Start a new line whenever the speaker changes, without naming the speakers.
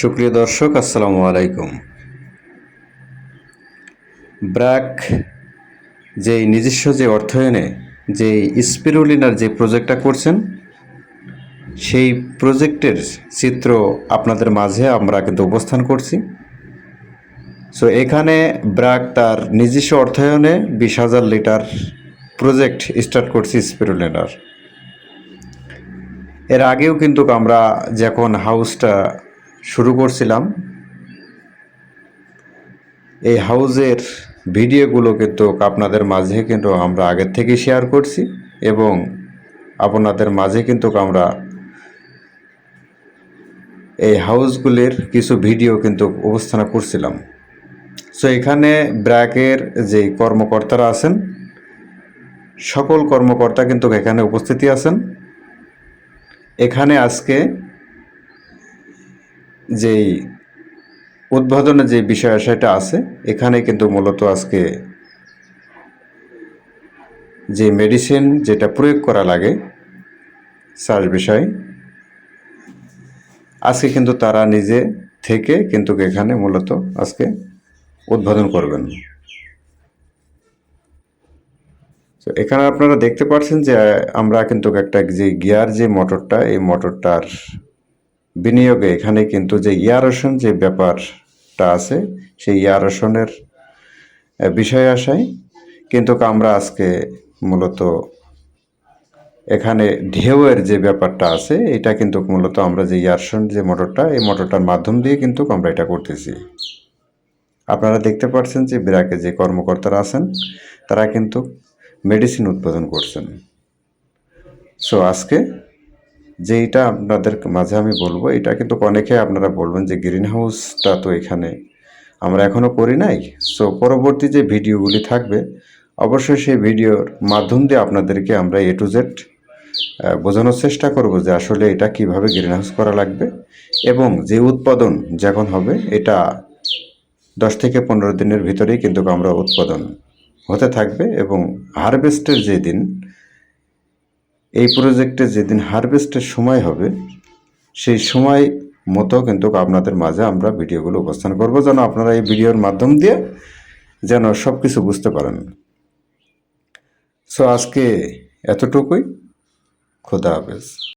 সুপ্রিয় দর্শক, আসসালামু আলাইকুম। ব্র্যাক যে নিজস্ব যে অর্থায়নে যে স্পিরুলিনার যে প্রজেক্টটা করছেন, সেই প্রজেক্টের চিত্র আপনাদের মাঝে আমরা কিন্তু উপস্থান করছি। সো এখানে ব্র্যাক তার নিজস্ব অর্থায়নে বিশ হাজার লিটার প্রজেক্ট স্টার্ট করছি স্পিরুলিনার। এর আগেও কিন্তু আমরা যখন হাউসটা শুরু করছিলাম। এই হাউজের ভিডিওগুলো কিন্তু আপনাদের মাঝে কিন্তু আমরা আগের থেকে শেয়ার করছি এবং আপনাদের মাঝে কিন্তু আমরা এই হাউসগুলির কিছু ভিডিও কিন্তু উপস্থান করছিলাম। সো এখানে ব্র্যাকের যে কর্মকর্তারা আছেন, সকল কর্মকর্তা কিন্তু এখানে উপস্থিতি আছেন। এখানে আজকে যেই উদ্বোধনের যে বিষয়, সেটা আছে। এখানে কিন্তু মূলত আজকে যে মেডিসিন যেটা প্রয়োগ করা লাগে, সার বিষয়, আজকে কিন্তু তারা নিজে থেকে কিন্তু এখানে মূলত আজকে উদ্বোধন করবেন। তো এখানে আপনারা দেখতে পাচ্ছেন যে আমরা কিন্তু একটা যে গিয়ার যে মোটরটা এই মোটরটার বিনিয়োগে এখানে কিন্তু যে ইয়ারোশন যে ব্যাপারটা আছে, সেই ইয়ারোশনের বিষয় আসায় কিন্তু আমরা আজকে মূলত এখানে ঢেউয়ের যে ব্যাপারটা আছে, এটা কিন্তু মূলত আমরা যে ইয়ারশন যে মোটরটা, এই মোটরটার মাধ্যম দিয়ে কিন্তু আমরা এটা করতেছি। আপনারা দেখতে পাচ্ছেন যে বিরাকে যে কর্মকর্তারা আছেন, তারা কিন্তু মেডিসিন উৎপাদন করছেন। সো আজকে যেইটা আপনাদের মাঝে আমি বলব, এটা কিন্তু অনেকে আপনারা বলবেন যে গ্রিন হাউসটা তো এখানে আমরা এখনও করি নাই। সো পরবর্তী যে ভিডিওগুলি থাকবে, অবশ্যই সেই ভিডিওর মাধ্যম দিয়ে আপনাদেরকে আমরা এ টু জেড বোঝানোর চেষ্টা করব যে আসলে এটা কীভাবে গ্রিন হাউস করা লাগবে এবং যে উৎপাদন যখন হবে, এটা দশ থেকে পনেরো দিনের ভিতরেই কিন্তু আমরা উৎপাদন হতে থাকবে এবং হারভেস্টের যে দিন এই প্রজেক্টে যেদিন হারভেস্টের সময় হবে, সেই সময় মতো কিন্তু আপনাদের মাঝে আমরা ভিডিওগুলো উপস্থান করব। যেন আপনারা এই ভিডিওর মাধ্যম দিয়ে যেন সব কিছু বুঝতে পারেন। সো আজকে এতটুকুই। খোদা হাফেজ।